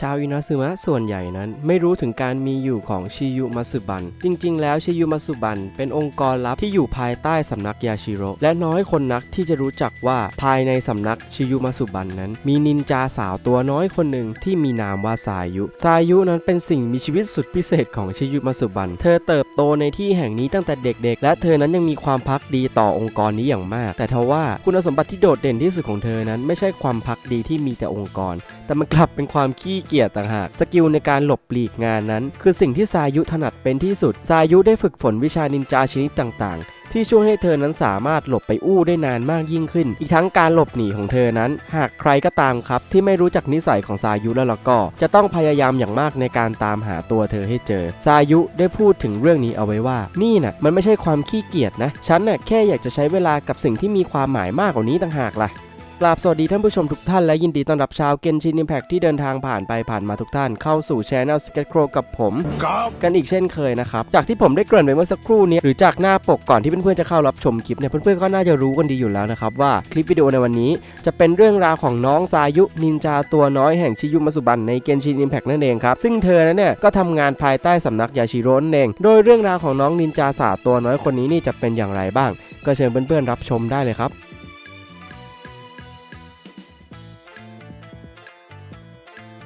ชาวอินาซึมะส่วนใหญ่นั้น ไม่รู้ถึงการมีอยู่ของชิยุมัสึบัน จริง ๆ แล้วชิยุมัสึบัน เป็นองค์กรลับที่อยู่ภายใต้สำนักยาชิโร่และน้อยคนนักที่จะรู้จักว่าภายในสำนักชิยุมัสึบันนั้น มีนินจาสาวตัวน้อยคนหนึ่งที่มีนามว่าสายุสายุนั้นเป็นสิ่งมีชีวิตสุดพิเศษของชิยุมัสึบัน เธอเติบโตในที่แห่งนี้ตั้งแต่เด็ก ๆ และเธอนั้นยังมีความพักดีต่อองค์กรนี้อย่างมาก แต่ทว่าคุณสมบัติที่โดดเด่นที่สุดของเธอนั้น ไม่ใช่ความพักดีที่มีแต่องค์กร แต่มันกลับเป็นความขี้เกียจต่างหาก สกิลในการหลบปลีกงานนั้น คือสิ่งที่ซายุถนัดเป็นที่สุด ซายุได้ฝึกฝนวิชานินจาชนิดต่างๆ ที่ช่วยให้เธอนั้นสามารถหลบไปอู้ได้นานมากยิ่งขึ้น อีกทั้งการหลบหนีของเธอนั้น หากใครก็ตามครับ ที่ไม่รู้จักนิสัยของซายุแล้วล่ะก็ จะต้องพยายามอย่างมากในการตามหาตัวเธอให้เจอ ซายุได้พูดถึงเรื่องนี้เอาไว้ว่า นี่น่ะมันไม่ใช่ความขี้เกียจนะ ฉันน่ะแค่อยากจะใช้เวลากับสิ่งที่มีความหมายมากกว่านี้ต่างหากล่ะ กราบสวัสดีท่านผู้ชมทุกท่านและยินดีต้อนรับชาวเกนชินอิมแพคที่เดินทางผ่านไปผ่านมาทุกท่านเข้าสู่ช anel s k e t c r o w กับผม กันอีกเช่นเคยนะครับ จากที่ผมได้เกริ่นไปเมื่อสักครู่นี้ หรือจากหน้าปกก่อนที่เพื่อนๆจะเข้ารับชมคลิปเนี่ยเพื่อนๆก็น่าจะรู้กันดีอยู่แล้วนะครับ ว่าคลิปวิดีโอในวันนี้ จะเป็นเรื่องราวของน้องซายุนินจาตัวน้อยแห่งชิยุมัสุบันในเกนชินอิมแพคนั่นเองครับซึ่งเธอนั้นเนี่ยก็ทำงานภายใต้สำนักยาชิโร่นั่นเอง โดยเรื่องราวของน้องนินจาสาวตัวน้อยคนนี้นี่จะเป็นอย่างไรบ้าง ก็เชิญเพื่อนๆรับชมได้เลยครับ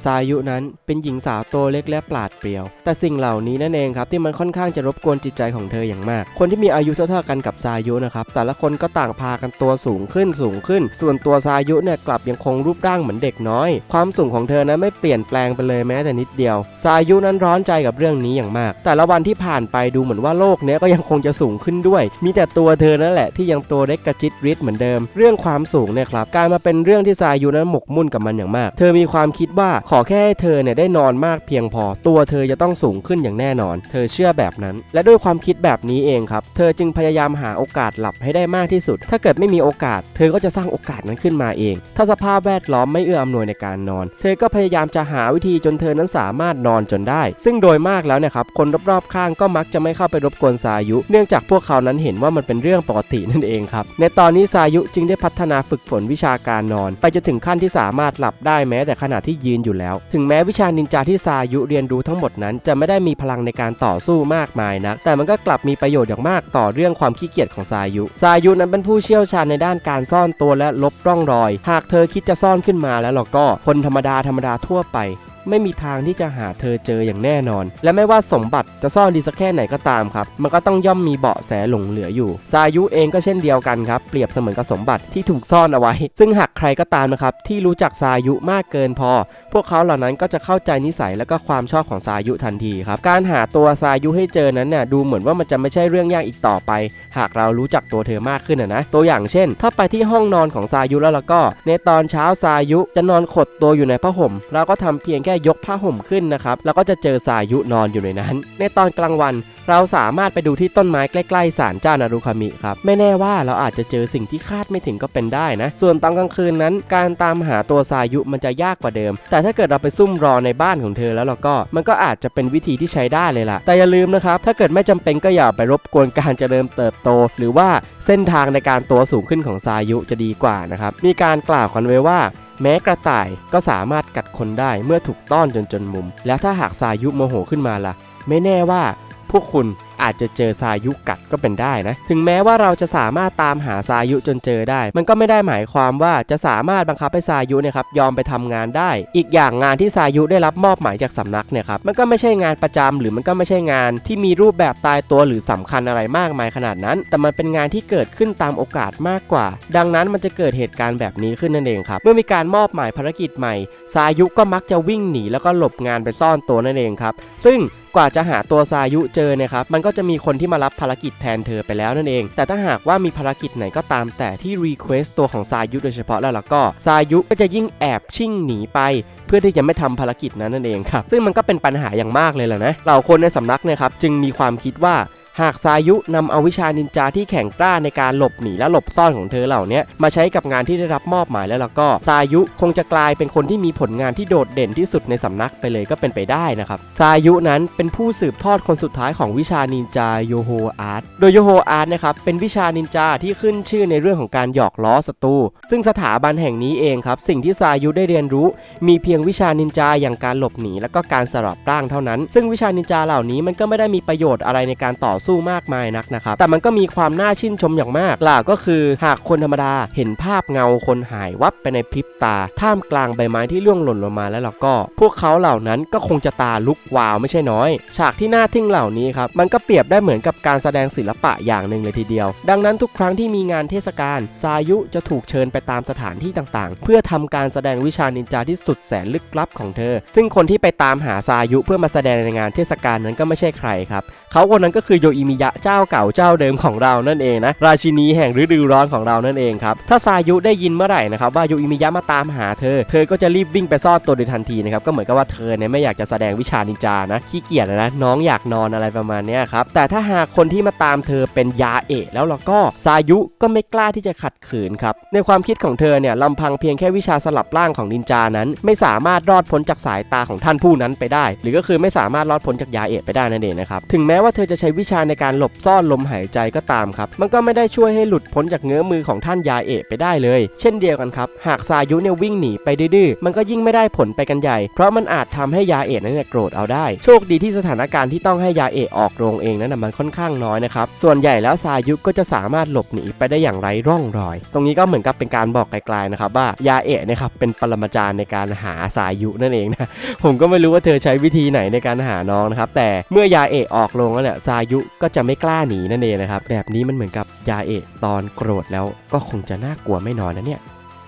สายุนั้นเป็นหญิงสาวโตเล็กและปราดเปรียว แต่สิ่งเหล่านี้นั่นเองครับที่มันค่อนข้างจะรบกวนจิตใจของเธออย่างมาก คนที่มีอายุเท่าๆกันกับสายุนะครับแต่ละคนก็ต่างพากันตัวสูงขึ้นสูงขึ้น ส่วนตัวสายุเนี่ยกลับยังคงรูปร่างเหมือนเด็กน้อย ความสูงของเธอนั้นไม่เปลี่ยนแปลงไปเลยแม้แต่นิดเดียวสายุนั้นร้อนใจกับเรื่องนี้อย่างมาก แต่ละวันที่ผ่านไปดูเหมือนว่าโลกเนี้ยก็ยังคงจะสูงขึ้นด้วย มีแต่ตัวเธอนั่นแหละที่ยังตัวเล็กกระจิตริดเหมือนเดิม เรื่องความสูงเนี่ยครับกลายมาเป็นเรื่องที่สายุนั้นหมกมุ่นกับมันอย่างมาก เธอมีความคิดว่าขออแค่ให้เธอเนี่ยได้นอนมากเพียงพอ ตัวเธอจะต้องสูงขึ้นอย่างแน่นอน เธอเชื่อแบบนั้น และด้วยความคิดแบบนี้เองครับ เธอจึงพยายามหาโอกาสหลับให้ได้มากที่สุด ถ้าเกิดไม่มีโอกาส เธอก็จะสร้างโอกาสนั้นขึ้นมาเอง ถ้าสภาพแวดล้อมไม่เอื้ออำนวยในการนอน เธอก็พยายามจะหาวิธีจนเธอนั้นสามารถนอนจนได้ ซึ่งโดยมากแล้วเนี่ยครับคนรอบๆข้างก็มักจะไม่เข้าไปรบกวนสายุ เนื่องจากพวกเขานั้นเห็นว่ามันเป็นเรื่องปกตินั่นเองครับในตอนนี้สายุจึงได้พัฒนาฝึกฝนวิชาการนอน ไปจนถึงขั้นที่สามารถหลับได้แม้แต่ขณะที่ยืนอยู่แล้ว ถึงแม้วิชานินจาที่สายุเรียนรู้ทั้งหมดนั้น จะไม่ได้มีพลังในการต่อสู้มากมายนักแต่มันก็กลับมีประโยชน์อย่างมากต่อเรื่องความขี้เกียจของสายุสายุนั้นเป็นผู้เชี่ยวชาญในด้านการซ่อนตัวและลบร่องรอย หากเธอคิดจะซ่อนขึ้นมาแล้วเราก็คนธรรมดาธรรมดาทั่วไปไม่มีทางที่จะหาเธอเจออย่างแน่นอน และไม่ว่าสมบัติจะซ่อนดีสักแค่ไหนก็ตามครับ มันก็ต้องย่อมมีเบาะแสหลงเหลืออยู่ ซายุเองก็เช่นเดียวกันครับ เปรียบเสมือนกับสมบัติที่ถูกซ่อนเอาไว้ ซึ่งหากใครก็ตามนะครับที่รู้จักซายุมากเกินพอ วกเขาเหล่านั้นก็จะเข้าใจนิสัยและก็ความชอบของซายุทันทีครับ การหาตัวซายุให้เจอนั้นเนี่ยดูเหมือนว่ามันจะไม่ใช่เรื่องยากอีกต่อไป หากเรารู้จักตัวเธอมากขึ้นนะ ตัวอย่างเช่น ถ้าไปที่ห้องนอนของซายุแล้วแล้วก็ ในตอนเช้าซายุจะนอนขดตัวอยู่ในผ้าห่ม เราก็ทำเพียงแค่ยกผ้าห่มขึ้นนะครับ แล้วก็จะเจอซายุนอนอยู่ในนั้น ในตอนกลางวัน เราสามารถไปดูที่ต้นไม้ใกล้ๆศาลเจ้านารุคามิครับ ไม่แน่ว่าเราอาจจะเจอสิ่งที่คาดไม่ถึงก็เป็นได้นะ ส่วนตอนกลางคืนนั้น การตามหาตัวซายุมันจะยากกว่าเดิม แต่ถ้าเกิดเราไปซุ่มรอในบ้านของเธอแล้วเราก็ มันก็อาจจะเป็นวิธีที่ใช้ได้เลยล่ะ แต่อย่าลืมนะครับ ถ้าเกิดไม่จำเป็นก็อย่าไปรบกวนการเจริญเติบโต หรือว่าเส้นทางในการตัวสูงขึ้นของซายุจะดีกว่านะครับ มีการกล่าวกันไว้ว่าแม้กระต่ายก็สามารถกัดคนได้เมื่อถูกต้อนจนจนมุม แล้วถ้าหากซายุโมโหขึ้นมาล่ะ ไม่แน่ว่า วกคุณอาจจะเจอซายุกัดก็เป็นได้นะ ถึงแม้ว่าเราจะสามารถตามหาซายุจนเจอได้ มันก็ไม่ได้หมายความว่าจะสามารถบังคับให้ซายุเนี่ยครับยอมไปทำงานได้ อีกอย่างงานที่ซายุได้รับมอบหมายจากสำนักเนี่ยครับมันก็ไม่ใช่งานประจำหรือมันก็ไม่ใช่งานที่มีรูปแบบตายตัวหรือสำคัญอะไรมากมายขนาดนั้น แต่มันเป็นงานที่เกิดขึ้นตามโอกาสมากกว่า ดังนั้นมันจะเกิดเหตุการณ์แบบนี้ขึ้นนั่นเองครับ เมื่อมีการมอบหมายภารกิจใหม่ซายุก็มักจะวิ่งหนีแล้วก็หลบงานไปซ่อนตัวนั่นเองครับ ซึ่ง กว่าจะหาตัวซายุเจอเนี่ยครับมันก็จะมีคนที่มารับภารกิจแทนเธอไปแล้วนั่นเอง แต่ถ้าหากว่ามีภารกิจไหนก็ตามแต่ที่รีเควสตัวของซายุโดยเฉพาะแล้วล่ะก็ซายุก็จะยิ่งแอบชิ่งหนีไปเพื่อที่จะไม่ทำภารกิจนั้นนั่นเองครับ ซึ่งมันก็เป็นปัญหาอย่างมากเลยแหละนะ เหล่าคนในสำนักเนี่ยครับจึงมีความคิดว่า หากซายุนำเอาวิชานินจาที่แข็งกล้าในการหลบหนีและหลบซ่อนของเธอเหล่านี้มาใช้กับงานที่ได้รับมอบหมายแล้วแล้วก็ซายุคงจะกลายเป็นคนที่มีผลงานที่โดดเด่นที่สุดในสำนักไปเลยก็เป็นไปได้นะครับซายุนั้นเป็นผู้สืบทอดคนสุดท้ายของวิชานินจาโยโฮอาร์ตโดยโยโฮอาร์ตนะครับเป็นวิชานินจาที่ขึ้นชื่อในเรื่องของการหยอกล้อศัตรูซึ่งสถาบันแห่งนี้เองครับสิ่งที่ซายุได้เรียนรู้ มีเพียงวิชานินจาอย่างการหลบหนีและก็การสลับร่างเท่านั้น ซึ่งวิชานินจาเหล่านี้มันก็ไม่ได้มีประโยชน์อะไรในการต่อสู้มากมายนักนะครับ แต่มันก็มีความน่าชื่นชมอย่างมากล่ะก็คือหากคนธรรมดาเห็นภาพเงาคนหายวับไปในพริบตา ท่ามกลางใบไม้ที่ร่วงหล่นลงมาแล้วเราก็ พวกเขาเหล่านั้นก็คงจะตาลุกวาวไม่ใช่น้อย ฉากที่น่าทึ่งเหล่านี้ครับ มันก็เปรียบได้เหมือนกับการแสดงศิลปะอย่างหนึ่งเลยทีเดียว ดังนั้นทุกครั้งที่มีงานเทศกาลซายุจะถูกเชิญไปตามสถานที่ต่างๆ เพื่อทำการแสดงวิชานินจาที่สุดแสนลึกลับของเธอ ซึ่งคนที่ไปตามหาซายุเพื่อมาแสดงในงานเทศกาลนั้นก็ไม่ใช่ใครครับเขาคนนั้นก็คือโยอิมิยะเจ้าเก่าเจ้าเดิมของเรานั่นเองนะราชินีแห่งฤดูร้อนของเรานั่นเองครับถ้าซายุได้ยินเมื่อไหร่นะครับว่าโยอิมิยะมาตามหาเธอ เธอก็จะรีบวิ่งไปซ่อนตัวโดยทันทีนะครับก็เหมือนกับว่าเธอเนี่ยไม่อยากจะแสดงวิชานินจานะขี้เกียจนะน้องอยากนอนอะไรประมาณนี้ครับแต่ถ้าหากคนที่มาตามเธอเป็นยาเอะแล้วเราก็ซายุก็ไม่กล้าที่จะขัดขืนครับในความคิดของเธอเนี่ยลำพังเพียงแค่วิชาสลับร่างของนินจานั้น ไม่สามารถรอดพ้นจากสายตาของท่านผู้นั้นไปได้ หรือก็คือไม่สามารถรอดพ้นจากยาเอะไปได้นั่นเองนะครับถึงแม้ว่าเธอจะใช้วิชาในการหลบซ่อนลมหายใจก็ตามครับ มันก็ไม่ได้ช่วยให้หลุดพ้นจากเงื้อมือของท่านยาเอะไปได้เลย เช่นเดียวกันครับ หากซายุเนี่ยวิ่งหนีไปดื้อ มันก็ยิ่งไม่ได้ผลไปกันใหญ่ เพราะมันอาจทำให้ยาเอะนั้นเนี่ยโกรธเอาได้ โชคดีที่สถานการณ์ที่ต้องให้ยาเอะออกโรงเองนั้นนะมันค่อนข้างน้อยนะครับ ส่วนใหญ่แล้วซายุก็จะสามารถหลบหนีไปได้อย่างไร้ร่องรอย ตรงนี้ก็เหมือนกับเป็นการบอกไกลๆนะครับว่ายาเอะนะครับเป็นปรมาจารย์ในการหาซายุนั่นเองนะ ผมก็ไม่รู้ว่าเธอใช้วิธีไหนในการหาน้องนะครับ แต่เมื่อยาเอะออกโรงแล้วเนี่ยซายุก็จะไม่กล้าหนีนั่นเองนะครับแบบนี้มันเหมือนกับยาเอะตอนโกรธแล้วก็คงจะน่ากลัวไม่น้อยนะเนี่ย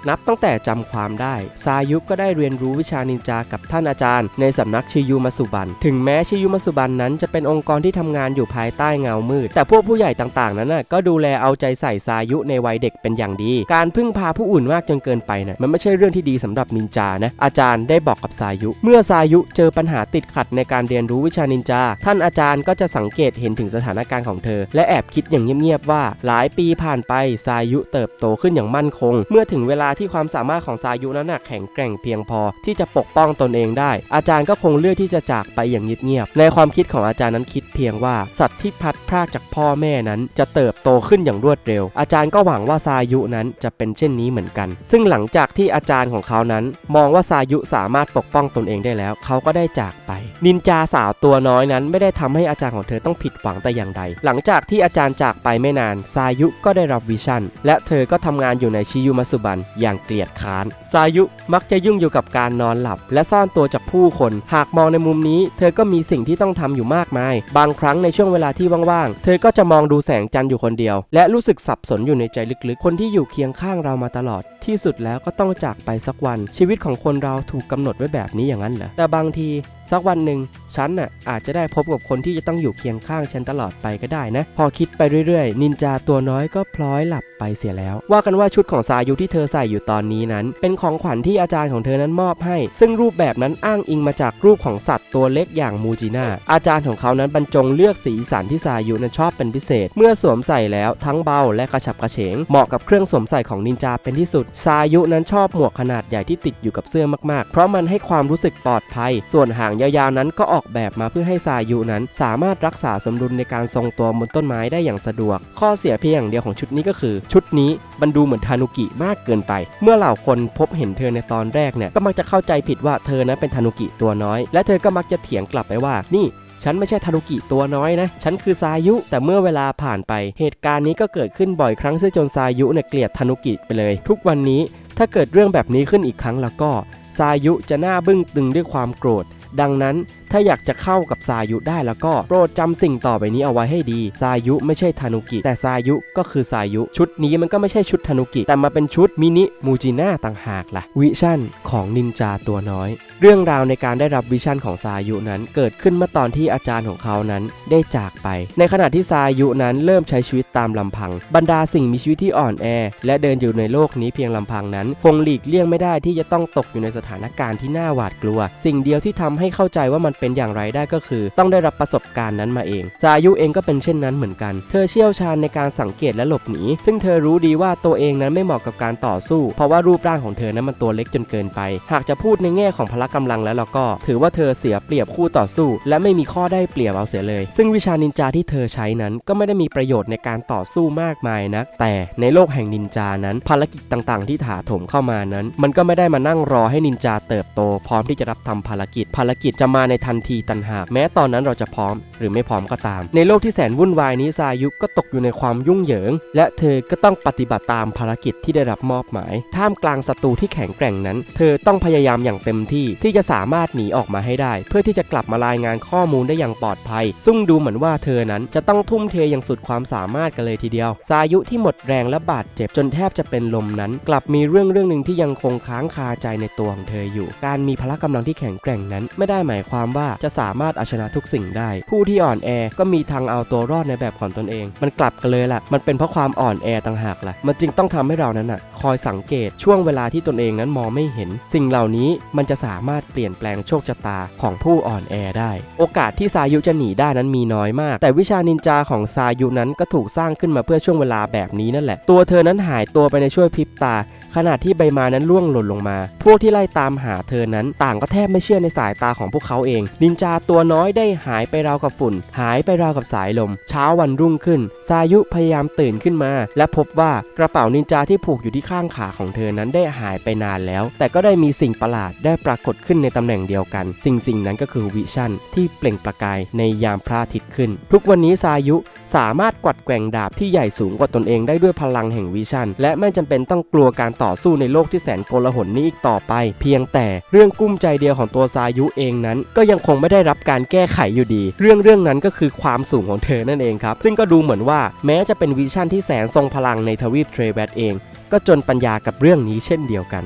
นับตั้งแต่จำความได้ ซายุก็ได้เรียนรู้วิชานินจากับท่านอาจารย์ ในสำนักชิยุมัสุบัน ถึงแม้ชิยุมัสุบันนั้นจะเป็นองค์กรที่ทำงานอยู่ภายใต้เงามืด แต่พวกผู้ใหญ่ต่างๆ นั้นนะก็ดูแลเอาใจใส่ซายุในวัยเด็กเป็นอย่างดี การพึ่งพาผู้อื่นมากจนเกินไปน่ะมันไม่ใช่เรื่องที่ดีสำหรับนินจานะอาจารย์ได้บอกกับซายุ เมื่อซายุเจอปัญหาติดขัดในการเรียนรู้วิชานินจา ท่านอาจารย์ก็จะสังเกตเห็นถึงสถานการณ์ของเธอ และแอบคิดอย่างเงียบๆว่า หลายปีผ่านไปซายุเติบโตขึ้นอย่างมั่นคง เมื่อถึงเวลาที่ความสามารถของซายุนั้นแข็งแกร่งเพียงพอ ที่จะปกป้องตนเองได้ อาจารย์ก็คงเลือกที่จะจากไปอย่างเงียบๆในความคิดของอาจารย์นั้นคิดเพียงว่าสัตว์ที่พัดพรากจากพ่อแม่นั้น จะเติบโตขึ้นอย่างรวดเร็ว อาจารย์ก็หวังว่าซายุนั้นจะเป็นเช่นนี้เหมือนกัน ซึ่งหลังจากที่อาจารย์ของเขานั้น มองว่าซายุสามารถปกป้องตนเองได้แล้ว เขาก็ได้จากไป นินจาสาวตัวน้อยนั้น ไม่ได้ทำให้อาจารย์ของเธอต้องผิดหวังแต่อย่างใด หลังจากที่อาจารย์จากไปไม่นานซายุก็ได้รับวิชั่นและเธอก็ทำงานอยู่ในชิยุมัสุบันอย่างเกลียดค้าน ซายุมักจะยุ่งอยู่กับการนอนหลับ และซ่อนตัวจากผู้คน หากมองในมุมนี้ เธอก็มีสิ่งที่ต้องทำอยู่มากมาย บางครั้งในช่วงเวลาที่ว่างๆ เธอก็จะมองดูแสงจันทร์อยู่คนเดียว และรู้สึกสับสนอยู่ในใจลึกๆ คนที่อยู่เคียงข้างเรามาตลอด ที่สุดแล้วก็ต้องจากไปสักวัน ชีวิตของคนเราถูกกำหนดไว้แบบนี้อย่างนั้นเหรอแต่บางทีสักวันหนึ่งฉันน่ะอาจจะได้พบกับคนที่จะต้องอยู่เคียงข้างฉันตลอดไปก็ได้นะ พอคิดไปเรื่อยๆ นินจาตัวน้อยก็พลอยหลับไปเสียแล้ว ว่ากันว่าชุดของซายุที่เธอใส่อยู่ตอนนี้นั้น เป็นของขวัญที่อาจารย์ของเธอนั้นมอบให้ ซึ่งรูปแบบนั้นอ้างอิงมาจากรูปของสัตว์ตัวเล็กอย่างมูจิน่าอาจารย์ของเขานั้นบรรจงเลือกสีสันที่ซายุนั้นชอบเป็นพิเศษ เมื่อสวมใส่แล้วทั้งเบาและกระฉับกระเฉง เหมาะกับเครื่องสวมใส่ของนินจาเป็นที่สุด ซายุนั้นชอบหมวกขนาดใหญ่ที่ติดอยู่กับเสื้อมากๆ เพราะมันให้ความรู้สึกปลอดภัย ส่วนหางยาวๆนั้นก็ออกแบบมาเพื่อให้ซายุนั้น สามารถรักษาสมดุลในการทรงตัวบนต้นไม้ได้อย่างสะดวก ข้อเสียเพียงอย่างเดียวของชุดนี้ก็คือ ชุดนี้มันดูเหมือนทานุกิมากเกินไปเมื่อเหล่าคนพบเห็นเธอในตอนแรกเนี่ยก็มักจะเข้าใจผิดว่าเธอนั้นเป็นทานุกิตัวน้อย และเธอก็มักจะเถียงกลับไปว่านี่ฉันไม่ใช่ทารุกิตัวน้อยนะ ฉันคือซายุ แต่เมื่อเวลาผ่านไป เหตุการณ์นี้ก็เกิดขึ้นบ่อยครั้งซึ่งจนซายุเนี่ยเกลียดทานุกิไปเลย ทุกวันนี้ถ้าเกิดเรื่องแบบนี้ขึ้นอีกครั้งแล้วก็ ซายุจะหน้าบึ้งตึงด้วยความโกรธ ดังนั้นถ้าอยากจะเข้ากับซายุได้แล้วก็โปรดจำสิ่งต่อไปนี้เอาไว้ให้ดี ซายุไม่ใช่ทานุกิ แต่ซายุก็คือซายุ ชุดนี้มันก็ไม่ใช่ชุดทานุกิ แต่มาเป็นชุดมินิมูจิน่าต่างหากล่ะ วิชั่นของนินจาตัวน้อย เรื่องราวในการได้รับวิชั่นของซายุนั้น เกิดขึ้นเมื่อตอนที่อาจารย์ของเขานั้นได้จากไป ในขณะที่ซายุนั้นเริ่มใช้ชีวิตตามลำพัง บรรดาสิ่งมีชีวิตที่อ่อนแอ และเดินอยู่ในโลกนี้เพียงลำพังนั้น คงหลีกเลี่ยงไม่ได้ที่จะต้องตกอยู่ในสถานการณ์ที่น่าหวาดกลัว สิ่งเดียวที่ทำให้เข้าใจว่ามันเป็นอย่างไรได้ก็คือ ต้องได้รับประสบการณ์นั้นมาเองซายุเองก็เป็นเช่นนั้นเหมือนกัน เธอเชี่ยวชาญในการสังเกตและหลบหนี ซึ่งเธอรู้ดีว่าตัวเองนั้นไม่เหมาะกับการต่อสู้ เพราะว่ารูปร่างของเธอนั้นมันตัวเล็กจนเกินไป หากจะพูดในแง่ของพละกำลังแล้วเราก็ ถือว่าเธอเสียเปรียบคู่ต่อสู้ และไม่มีข้อได้เปรียบเอาเสียเลย ซึ่งวิชานินจาที่เธอใช้นั้นก็ไม่ได้มีประโยชน์ในการต่อสู้มากมายนัก แต่ในโลกแห่งนินจานั้น ภารกิจต่างๆ ที่ถาถมเข้ามานั้น มันก็ไม่ได้มานั่งรอให้นินจาเติบโต พร้อมที่จะรับทำภารกิจ ภารกิจจะมาในทันทีตันหากแม้ตอนนั้นเราจะพร้อม หรือไม่พร้อมก็ตาม ในโลกที่แสนวุ่นวายนี้ซายุก็ตกอยู่ในความยุ่งเหยิง และเธอก็ต้องปฏิบัติตามภารกิจที่ได้รับมอบหมาย ท่ามกลางศัตรูที่แข็งแกร่งนั้น เธอต้องพยายามอย่างเต็มที่ที่จะสามารถหนีออกมาให้ได้ เพื่อที่จะกลับมารายงานข้อมูลได้อย่างปลอดภัย ซึ่งดูเหมือนว่าเธอนั้นจะต้องทุ่มเทอย่างสุดความสามารถกันเลยทีเดียวซายุที่หมดแรงและบาดเจ็บจนแทบจะเป็นลมนั้น กลับมีเรื่องเรื่องหนึ่งที่ยังคงค้างคาใจในตัวของเธออยู่ การมีพละกำลังที่แข็งแกร่งนั้น ไม่ได้หมายความว่าจะสามารถเอาชนะทุกสิ่งได้ ผู้ที่อ่อนแอก็มีทางเอาตัวรอดในแบบของตนเอง มันกลับกันเลยล่ะ มันเป็นเพราะความอ่อนแอต่างหากล่ะ มันจึงต้องทำให้เรานั้นน่ะ คอยสังเกตช่วงเวลาที่ตนเองนั้นมองไม่เห็น สิ่งเหล่านี้มันจะสามารถเปลี่ยนแปลงโชคชะตาของผู้อ่อนแอได้ โอกาสที่ซายุจะหนีได้นั้นมีน้อยมาก แต่วิชานินจาของซายุนั้นก็ถูกสร้างขึ้นมาเพื่อช่วงเวลาแบบนี้นั่นแหละ ตัวเธอนั้นหายตัวไปในช่วงพริบตาขณะที่ใบไม้นั้นร่วงหล่นลงมา พวกที่ไล่ตามหาเธอนั้น ต่างก็แทบไม่เชื่อในสายตาของพวกเขาเอง นินจาตัวน้อยได้หายไปราวกับฝุ่น หายไปราวกับสายลม เช้าวันรุ่งขึ้น ซายุพยายามตื่นขึ้นมา และพบว่ากระเป๋านินจาที่ผูกอยู่ที่ข้างขาของเธอนั้นได้หายไปนานแล้ว แต่ก็ได้มีสิ่งประหลาดได้ปรากฏขึ้นในตำแหน่งเดียวกัน สิ่งสิ่งนั้นก็คือวิชั่นที่เปล่งประกายในยามพระอาทิตย์ขึ้น ทุกวันนี้ซายุสามารถกวัดแกว่งดาบที่ใหญ่สูงกว่าตนเองได้ด้วยพลังแห่งวิชั่นและไม่จำเป็นต้องกลัวการต่อสู้ในโลกที่แสนโกลาหลนี้อีกต่อไป เพียงแต่เรื่องกุ้มใจเดียวของตัวซายุเองนั้น ก็ยังคงไม่ได้รับการแก้ไขอยู่ดี เรื่องเรื่องนั้นก็คือความสูงของเธอนั่นเองครับ ซึ่งก็ดูเหมือนว่าแม้จะเป็นวิชั่นที่แสนทรงพลังในทวีปเทรแบทเอง ก็จนปัญญากับเรื่องนี้เช่นเดียวกัน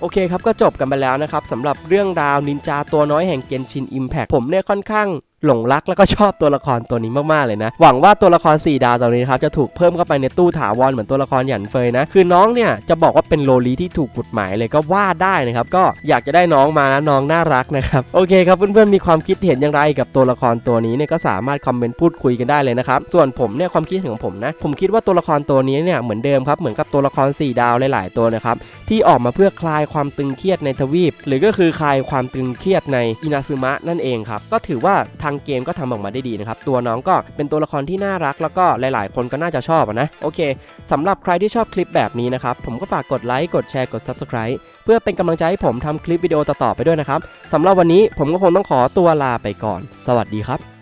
โอเคครับ ก็จบกันไปแล้วนะครับสำหรับเรื่องราวนินจาตัวน้อยแห่งเกนชินอิมแพ t ผมเนี่ยค่อนข้าง หลงรักแล้วก็ชอบตัวละครตัวนี้มากๆเลยนะ หวังว่าตัวละคร 4 ดาวตัวนี้ครับจะถูกเพิ่มเข้าไปในตู้ถาวรเหมือนตัวละครหยันเฟยนะ คือน้องเนี่ยจะบอกว่าเป็นโลลีที่ถูกกฎหมายเลยก็ว่าได้นะครับ ก็อยากจะได้น้องมานะน้องน่ารักนะครับ โอเคครับเพื่อนๆมีความคิดเห็นอย่างไรกับตัวละครตัวนี้เนี่ยก็สามารถคอมเมนต์พูดคุยกันได้เลยนะครับ ส่วนผมเนี่ยความคิดเห็นของผมนะ ผมคิดว่าตัวละครตัวนี้เนี่ยเหมือนเดิมครับ เหมือนกับตัวละคร 4 ดาวหลายๆตัวนะครับที่ออกมาเพื่อคลายความตึงเครียดในทวีป หรือก็คือคลายความตึงเครียดในอินาซึมะนั่นเองครับก็ถือว่าทางเกมก็ทำออกมาได้ดีนะครับตัวน้องก็เป็นตัวละครที่น่ารักแล้วก็หลาย ๆ คนก็น่าจะชอบนะโอเคสำหรับใครที่ชอบคลิปแบบนี้นะครับผมก็ฝากกดไลค์กดแชร์กด Subscribe เพื่อเป็นกำลังใจให้ผมทำคลิปวิดีโอต่อๆไปด้วยนะครับสำหรับวันนี้ผมก็คงต้องขอตัวลาไปก่อน สวัสดีครับ